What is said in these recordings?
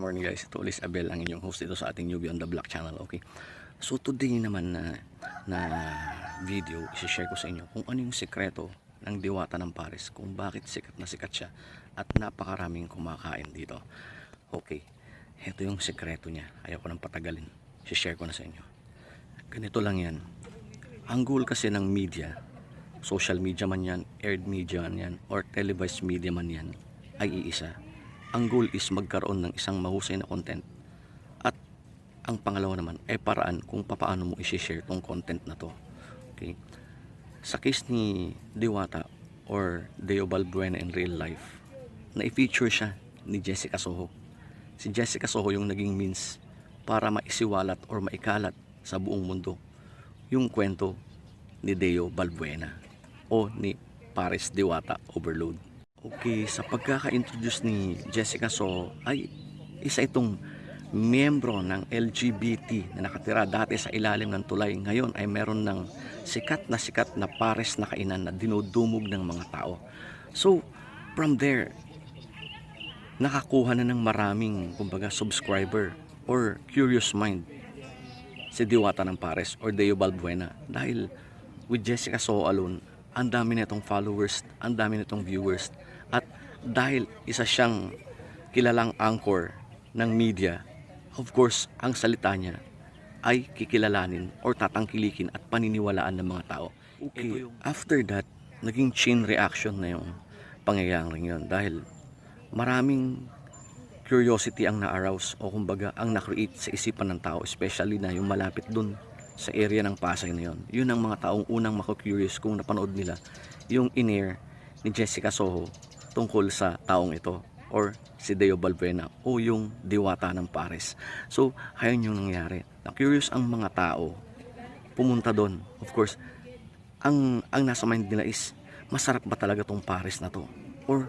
morning guys, ito ulit Abel ang inyong host dito sa ating Newbie on the Block channel, okay? So today naman na, na video, isi-share ko sa inyo kung ano yung sekreto ng diwata ng Paris, kung bakit sikat na sikat siya at napakaraming kumakain dito. Okay, ito yung sekreto niya, ayaw ko nang patagalin, isi-share ko na sa inyo. Ganito lang yan, ang goal kasi ng media, social media man yan, aired media man yan, or televised media man yan, ay iisa. Ang goal is magkaroon ng isang mahusay na content. At ang pangalawa naman ay paraan kung paano mo i-share tong content na to. Okay? Sa case ni Diwata or Deo Balbuena in real life, na i-feature siya ni Jessica Soho. Si Jessica Soho yung naging means para maisiwalat or maikalat sa buong mundo yung kwento ni Deo Balbuena o ni Paris Diwata Overload. Okay, sa pagkaka-introduce ni Jessica So ay isa itong miyembro ng LGBT na nakatira dati sa ilalim ng tulay. Ngayon ay meron ng sikat na sikat na pares na kainan na dinudumog ng mga tao. So, from there, nakakuha na ng maraming kumbaga subscriber or curious mind si Diwata ng Pares or Deo Balbuena dahil with Jessica So alone ang dami nitong followers ang dami nitong viewers. At dahil isa siyang kilalang anchor ng media of course ang salita niya ay kikilalanin or tatangkilikin at paniniwalaan ng mga tao. Okay. after that naging chain reaction na yung pangyayaring yun. Dahil maraming curiosity ang na-arouse o kumbaga ang na-create sa isipan ng tao especially na yung malapit dun sa area ng Pasay na yun. Yun ang mga taong unang mako-curious kung napanood nila yung in-air ni Jessica Soho tungkol sa taong ito or si Deo Balbuena o yung diwata ng Pares. So, ayun yung nangyari. Na-curious ang mga tao pumunta doon. Of course, ang, ang nasa mind nila is masarap ba talaga tong Pares na to? Or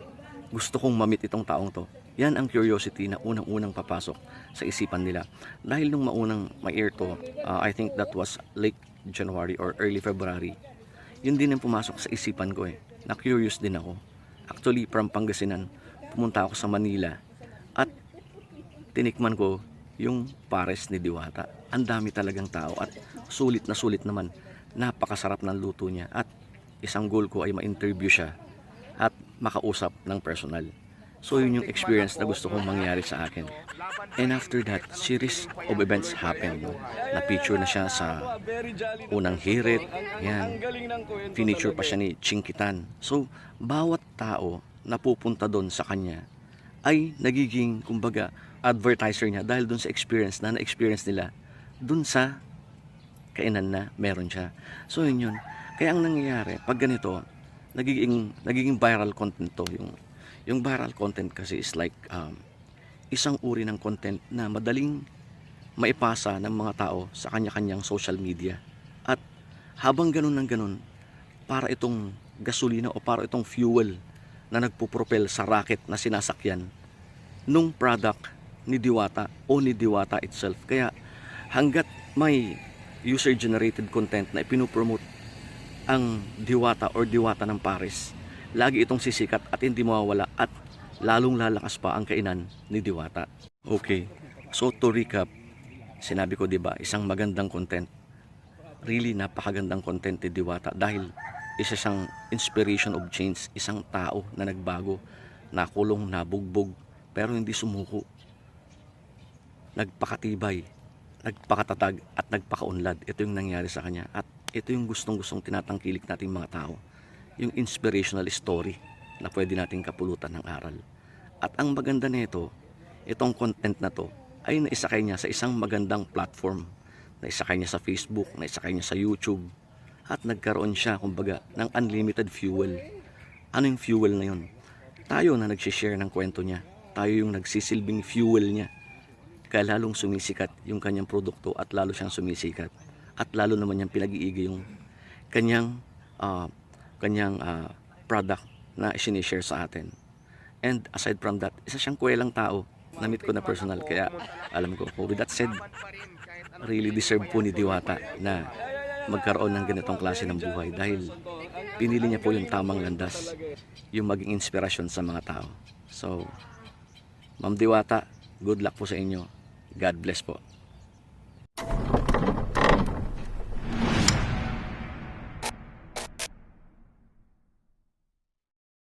gusto kong mamit itong taong to? Yan ang curiosity na unang-unang papasok sa isipan nila. Dahil nung maunang ma-air to, uh, I think that was late January or early February, yun din ang pumasok sa isipan ko eh. Na-curious din ako. Actually, from Pangasinan, pumunta ako sa Manila at tinikman ko yung pares ni Diwata. Ang dami talagang tao at sulit na sulit naman. Napakasarap ng luto niya at isang goal ko ay ma-interview siya makausap ng personal. So yun yung experience na gusto kong mangyari sa akin. And after that, series of events happened. No? Na-picture na siya sa unang hirit. Yan. Finiture pa siya ni Chinkitan. So, bawat tao na pupunta doon sa kanya ay nagiging, kumbaga, advertiser niya dahil doon sa experience na na-experience nila doon sa kainan na meron siya. So yun yun. Kaya ang nangyayari, pag ganito, nagiging, nagiging viral content to. Yung, yung viral content kasi is like um, isang uri ng content na madaling maipasa ng mga tao sa kanya-kanyang social media. At habang ganun ng ganun, para itong gasolina o para itong fuel na nagpupropel sa rocket na sinasakyan nung product ni Diwata o ni Diwata itself. Kaya hanggat may user-generated content na ipinupromote ang Diwata or Diwata ng Paris, lagi itong sisikat at hindi mawawala at lalong lalakas pa ang kainan ni Diwata. Okay, so to recap, sinabi ko 'di ba, isang magandang content. Really napakagandang content ni Diwata dahil isa siyang inspiration of change, isang tao na nagbago, nakulong, nabugbog, pero hindi sumuko. Nagpakatibay, nagpakatatag at nagpakaunlad. Ito yung nangyari sa kanya at ito yung gustong-gustong tinatangkilik nating mga tao yung inspirational story na pwede nating kapulutan ng aral. At ang maganda nito, itong content na to ay naisakay niya sa isang magandang platform. Naisakay niya sa Facebook, naisakay niya sa YouTube. At nagkaroon siya, kumbaga, ng unlimited fuel. Ano yung fuel na yun? Tayo na nagsishare ng kwento niya. Tayo yung nagsisilbing fuel niya. Kaya lalong sumisikat yung kanyang produkto at lalo siyang sumisikat. At lalo naman niyang pinag-iigay yung kanyang uh, kanyang uh, product na sinishare sa atin. And aside from that, isa siyang kwelang tao. Na-meet ko na personal. Kaya alam ko, with that said, really deserve po ni Diwata na magkaroon ng ganitong klase ng buhay dahil pinili niya po yung tamang landas, yung maging inspirasyon sa mga tao. So, Ma'am Diwata, Good luck po sa inyo. God bless po.